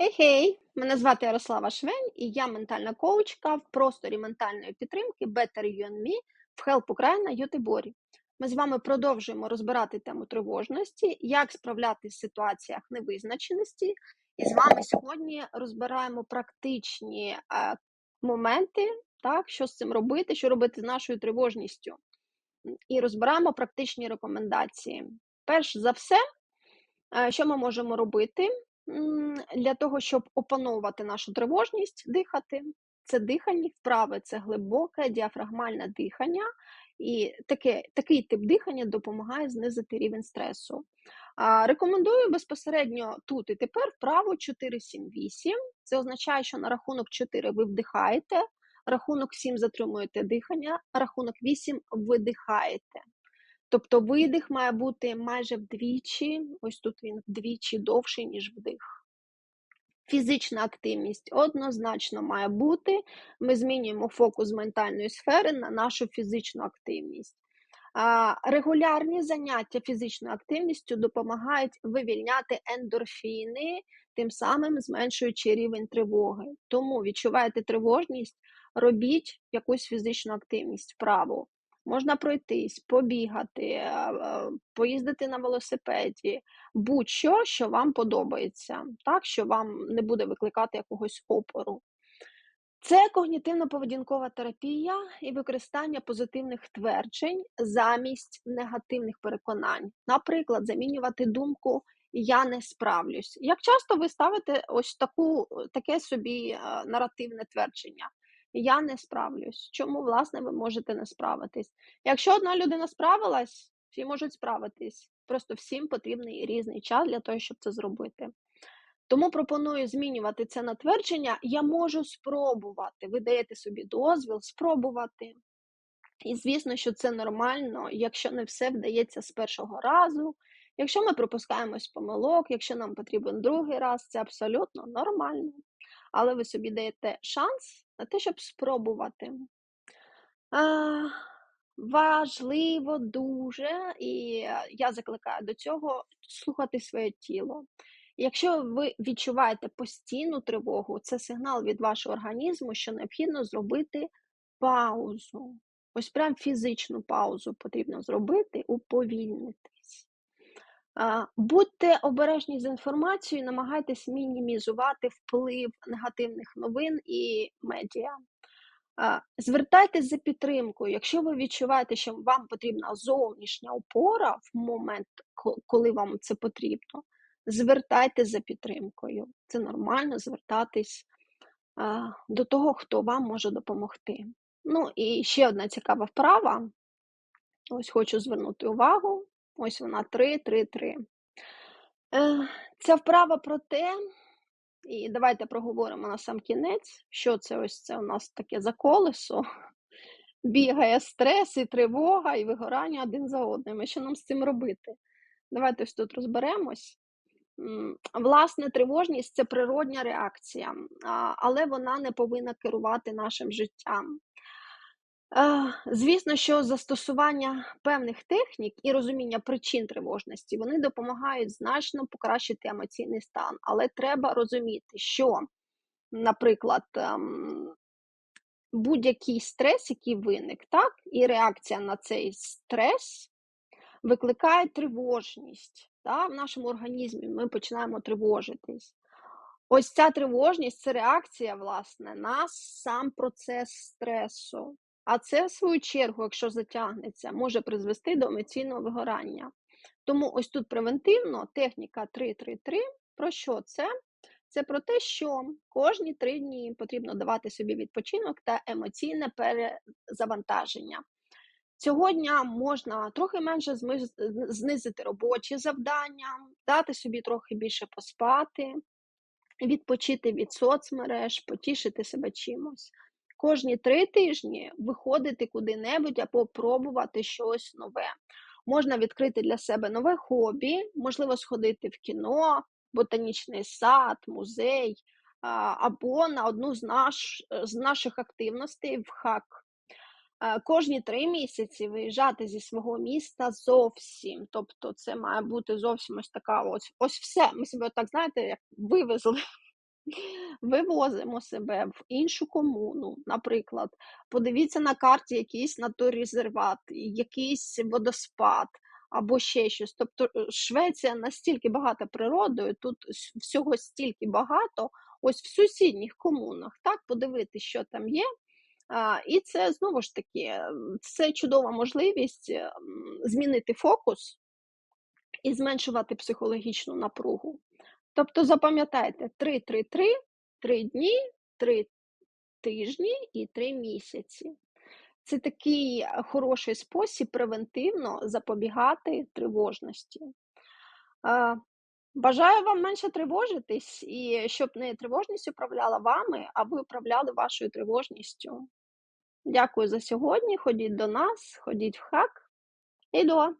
Хей-хей! Мене звати Ярослава Швень, і я ментальна коучка в просторі ментальної підтримки Better You and Me в Help Ukraine Ютиборі. Ми з вами продовжуємо розбирати тему тривожності, як справлятися в ситуаціях невизначеності. І з вами сьогодні розбираємо практичні е, моменти, так, що з цим робити, що робити з нашою тривожністю. І розбираємо практичні рекомендації. Перш за все, е, що ми можемо робити? Для того, щоб опановувати нашу тривожність, дихати. Це дихання вправи, це глибоке діафрагмальне дихання, і таке, такий тип дихання допомагає знизити рівень стресу. А, Рекомендую безпосередньо тут і тепер вправу 4-7-8. Це означає, що на рахунок 4 ви вдихаєте, рахунок 7 затримуєте дихання, рахунок 8 видихаєте. Тобто видих має бути майже вдвічі, ось тут він вдвічі довший, ніж вдих. Фізична активність однозначно має бути. Ми змінюємо фокус ментальної сфери на нашу фізичну активність. Регулярні заняття фізичною активністю допомагають вивільняти ендорфіни, тим самим зменшуючи рівень тривоги. Тому відчуваєте тривожність, робіть якусь фізичну активність вправу можна пройтись, побігати, е, е, поїздити на велосипеді, будь-що, що вам подобається, так, що вам не буде викликати якогось опору. Це когнітивно-поведінкова терапія і використання позитивних тверджень замість негативних переконань. Наприклад, замінювати думку Я не справлюсь. Як часто ви ставите ось таку, таке собі е, наративне твердження? Я не справлюсь. Чому, власне, ви можете не справитись? Якщо одна людина справилась, всі можуть справитись. Просто всім потрібний різний час для того, щоб це зробити. Тому пропоную змінювати це на твердження. Я можу спробувати. Ви даєте собі дозвіл спробувати. І звісно, що це нормально, якщо не все вдається з першого разу. Якщо ми пропускаємось помилок, якщо нам потрібен другий раз, це абсолютно нормально. Але ви собі даєте шанс на те, щоб спробувати. А, Важливо дуже, і я закликаю до цього слухати своє тіло. Якщо ви відчуваєте постійну тривогу, це сигнал від вашого організму, що необхідно зробити паузу. Ось прям фізичну паузу потрібно зробити, уповільнитись. Будьте обережні з інформацією, намагайтесь мінімізувати вплив негативних новин і медіа. Звертайтесь за підтримкою. Якщо ви відчуваєте, що вам потрібна зовнішня опора в момент, коли вам це потрібно, звертайтесь за підтримкою. Це нормально звертатись до того, хто вам може допомогти. Ну і ще одна цікава вправа. Ось хочу звернути увагу. Ось вона 3, 3, 3. Ця вправа про те, і давайте проговоримо на сам кінець, що це ось це у нас таке за колесо. Бігає стрес, і тривога, і вигорання один за одним. І що нам з цим робити? Давайте ось тут розберемось. Власне, тривожність це природня реакція, але вона не повинна керувати нашим життям. Звісно, що застосування певних технік і розуміння причин тривожності вони допомагають значно покращити емоційний стан, але треба розуміти, що, наприклад, ем, будь-який стрес, який виник, так, і реакція на цей стрес викликає тривожність. Так, В нашому організмі ми починаємо тривожитись. Ось ця тривожність це реакція, власне, на сам процес стресу. А це, в свою чергу, якщо затягнеться, може призвести до емоційного вигорання. Тому ось тут превентивно техніка 3-3-3. Про що це? Це про те, що кожні три дні потрібно давати собі відпочинок та емоційне перезавантаження. Цього дня можна трохи менше знизити робочі завдання, дати собі трохи більше поспати, відпочити від соцмереж, потішити себе чимось кожні три тижні виходити куди-небудь або пробувати щось нове. Можна відкрити для себе нове хобі, можливо, сходити в кіно, ботанічний сад, музей, або на одну з, наш, з наших активностей в хак. Кожні три місяці виїжджати зі свого міста зовсім. Тобто, це має бути зовсім ось така ось ось все. Ми себе так знаєте, як вивезли Вивозимо себе в іншу комуну, наприклад. Подивіться на карті якийсь натуррезерват, якийсь водоспад або ще щось. Тобто е, Швеція настільки багата природою, тут всього стільки багато, ось в сусідніх комунах, так, подивитися, що там є. А, і це знову ж таки, ем, це чудова можливість змінити фокус і зменшувати психологічну напругу. Тобто запам'ятайте 3-3-3, 3 дні, 3 тижні і 3 місяці. Це такий е, хороший спосіб превентивно запобігати тривожності. Е, Бажаю вам менше тривожитись і щоб не тривожність управляла вами, а ви управляли вашою тривожністю. Дякую за сьогодні. Ходіть до нас, ходіть в хак. І до!